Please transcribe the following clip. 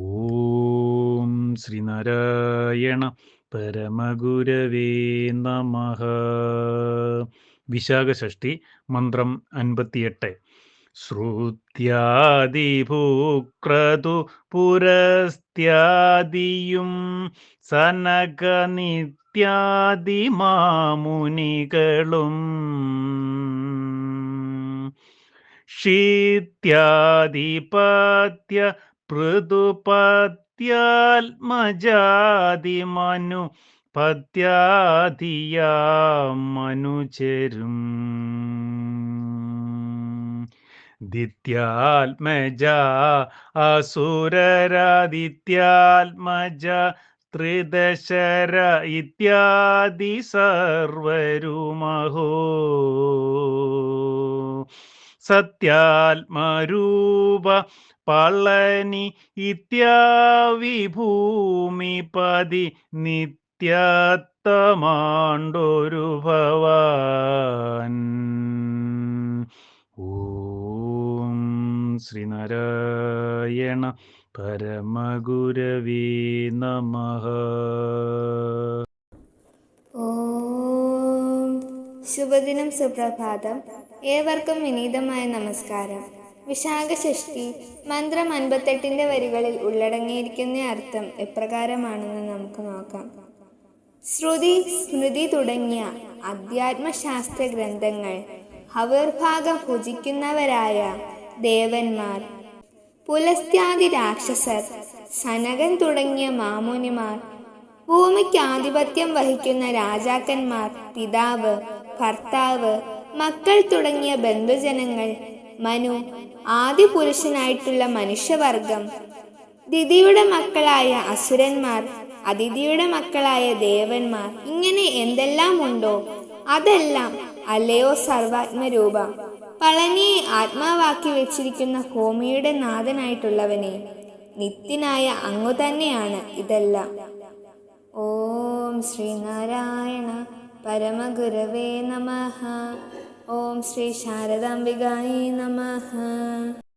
ഓം ശ്രീനാരായണ പരമഗുരവേ നമ. വിശാഖഷഷ്ടി മന്ത്രം അൻപത്തിയെട്ട്. ശ്രുത്യാദിഭൂക്രതു പുരസ്ത്യാദിയും സനകനിത്യാദി മാമുനികളും ശീത്യാധിപത്യ പൃഥുപത്യാത്മജാതിമനു പത്യാധിയാമനുചരും ദിത്യാത്മജ അസുരരാദിത്യാത്മജ ത്രിദശര ഇത്യാദി സർവരുമഹോ. സത്യാത്മരൂപ പളനി ഇത്യാവിഭൂമിപതി നിത്യത്തമാണ്ടൊരു ഭവാൻ. ഓം ശ്രീനാരായണ പരമഗുരവീ നമ. ശുഭദിനം സുപ്രഭാതം. ഏവർക്കും വിനീതമായ നമസ്കാരം. വിശാഖ ഷഷ്ടി മന്ത്രം അൻപത്തെട്ടിന്റെ വരികളിൽ ഉള്ളടങ്ങിയിരിക്കുന്ന അർത്ഥം എപ്രകാരമാണെന്ന് നമുക്ക് നോക്കാം. ശ്രുതി സ്മൃതി തുടങ്ങിയ അധ്യാത്മശാസ്ത്ര ഗ്രന്ഥങ്ങൾ ഹവിർഭാഗം ഭുജിക്കുന്നവരായ ദേവന്മാർ പുലസ്ത്യാദി രാക്ഷസർ സനകൻ തുടങ്ങിയ മാമുനിമാർ ഭൂമിക്ക് ആധിപത്യം വഹിക്കുന്ന രാജാക്കന്മാർ പിതാവ് ഭർത്താവ് മക്കൾ തുടങ്ങിയ ബന്ധുജനങ്ങൾ മനു ആദ്യ പുരുഷനായിട്ടുള്ള മനുഷ്യവർഗം ദിതിയുടെ മക്കളായ അസുരന്മാർ അതിഥിയുടെ മക്കളായ ദേവന്മാർ ഇങ്ങനെ എന്തെല്ലാം ഉണ്ടോ അതെല്ലാം അല്ലയോ സർവാത്മരൂപ. പളനിയെ ആത്മാവാക്കി വെച്ചിരിക്കുന്ന ഹോമിയുടെ നാഥനായിട്ടുള്ളവനെ നിത്യനായ അങ്ങു തന്നെയാണ് ഇതെല്ലാം. ഓം ശ്രീനാരായണ परमगुरवे नमः। ॐ श्री शारदाम्बिगायै नमः।